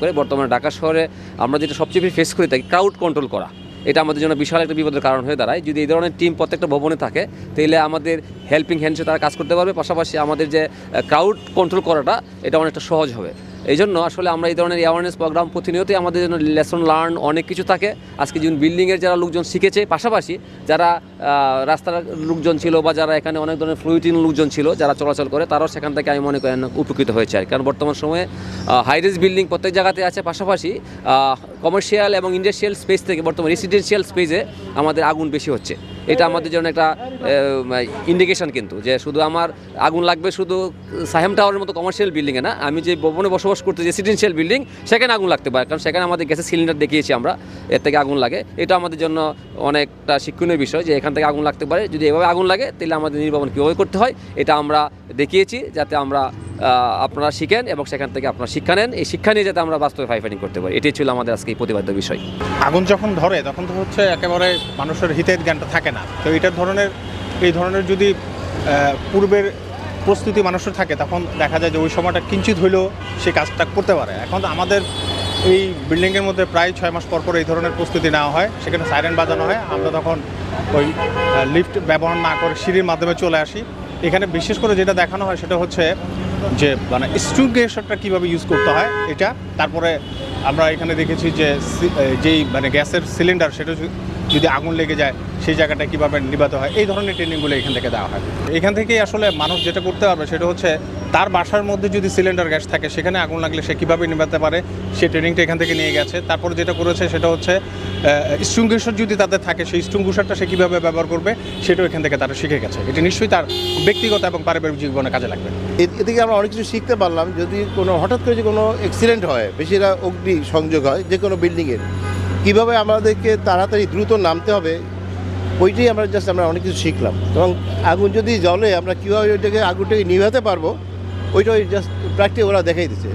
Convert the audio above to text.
করে বর্তমানে ঢাকা শহরে আমরা যেটা সবচেয়ে বেশি ফেস করে থাকি ক্রাউড কন্ট্রোল করা। এটা আমাদের জন্য বিশাল একটা বিপদের কারণ হয়ে দাঁড়ায়। যদি এই ধরনের টিম প্রত্যেকটা ভবনে থাকে তাহলে আমাদের হেল্পিং হ্যান্ডসে তারা কাজ করতে পারবে। পাশাপাশি আমাদের যে ক্রাউড কন্ট্রোল করাটা, এটা অনেকটা সহজ হবে। এই জন্য আসলে আমরা এই ধরনের অ্যাওয়ারনেস প্রোগ্রাম প্রতিনিয়তই আমাদের জন্য লেসন লার্ন অনেক কিছু থাকে। আজকে যেমন বিল্ডিংয়ের যারা লোকজন শিখেছে, পাশাপাশি যারা রাস্তার লোকজন ছিল বা যারা এখানে অনেক ধরনের ফ্লুইটিন লোকজন ছিল, যারা চলাচল করে, তারাও সেখান থেকে আমি মনে করি উপকৃত হয়েছে আর কারণ বর্তমান সময়ে হাইরেজ বিল্ডিং প্রত্যেক জায়গাতে আছে, পাশাপাশি কমার্শিয়াল এবং ইন্ডাস্ট্রিয়াল স্পেস থেকে বর্তমান রেসিডেন্সিয়াল স্পেসে আমাদের আগুন বেশি হচ্ছে। এটা আমাদের জন্য একটা ইন্ডিকেশন কিন্তু যে শুধু আমার আগুন লাগবে শুধু সাহেম টাওয়ারের মতো কমার্শিয়াল বিল্ডিংয়ে না, আমি যে ভবনে বসবাস করতে রেসিডেন্সিয়াল বিল্ডিং সেখানে আগুন লাগতে পারে। কারণ সেখানে আমাদের গ্যাসের সিলিন্ডার দেখিয়েছি আমরা, এর থেকে আগুন লাগে। এটা আমাদের জন্য অনেকটা শিক্ষণীয় বিষয় যে এখান থেকে আগুন লাগতে পারে। যদি এভাবে আগুন লাগে, তাহলে আমাদের নির্বাপন কীভাবে করতে হয়, এটা আমরা দেখিয়েছি যাতে আমরা আপনারা শিখেন এবং সেখান থেকে আপনারা শিক্ষা নেন। এই শিক্ষা নিয়ে যাতে আমরা বাস্তবে ফাইভ ফাইটিং করতে পারি। এটাই ছিল আমাদের আজকে এই প্রতিবাদ্য বিষয়। আগুন যখন ধরে, তখন তো হচ্ছে একেবারে মানুষের হিতের জ্ঞানটা থাকে না। তো এইটার ধরনের, এই ধরনের যদি পূর্বের প্রস্তুতি মানুষের থাকে, তখন দেখা যায় যে ওই সময়টা কিঞ্চিত হইলেও সে কাজটা করতে পারে। এখন আমাদের এই বিল্ডিংয়ের মধ্যে প্রায় ছয় মাস পর পর এই ধরনের প্রস্তুতি নেওয়া হয়, সেখানে সাইরেন বাজানো হয়। আমরা তখন ওই লিফট ব্যবহার না করে সিঁড়ির মাধ্যমে চলে আসি। এখানে বিশেষ করে যেটা দেখানো হয় সেটা হচ্ছে যে মানে স্টুগেশনটা কীভাবে ইউজ করতে হয়, এটা। তারপরে আমরা এখানে দেখেছি যে যেই মানে গ্যাসের সিলিন্ডার সেটা যদি- আগুন লেগে যায়, সেই জায়গাটা কীভাবে নিবাতে হয়? এই ধরনের ট্রেনিংগুলো এখান থেকে দেওয়া হয়। এখান থেকেই আসলে মানুষ যেটা করতে পারবে সেটা হচ্ছে, তার বাসার মধ্যে যদি সিলিন্ডার গ্যাস থাকে, সেখানে আগুন লাগলে সে কীভাবে নিবাতে পারে? সেই ট্রেনিংটা এখান থেকে নিয়ে গেছে। তারপরে যেটা করেছে সেটা হচ্ছে স্টুঙ্গুসার যদি তাদের থাকে, সেই স্টুঙ্গুসারটা সে কীভাবে ব্যবহার করবে, সেটাও এখান থেকে তারা শিখে গেছে। এটা নিশ্চয়ই তার ব্যক্তিগত এবং পারিবারিক জীবনে কাজে লাগবে। এ- এ থেকে আমরা অনেক কিছু শিখতে পারলাম। যদি কোনো, হঠাৎ করে যে কোনো অ্যাক্সিডেন্ট হয়, বেশিরা অগ্নি সংযোগ হয় যে কোনো বিল্ডিংয়ের কীভাবে আমাদেরকে তাড়াতাড়ি দ্রুত নামতে হবে, ওইটাই আমরা জাস্ট আমরা অনেক কিছু শিখলাম। এবং আগুন যদি জলে আমরা কীভাবে ওইটাকে আগুনটাকে নিভাতে পারব ওইটা ওই জাস্ট প্র্যাকটিস ওরা দেখাই দিচ্ছে।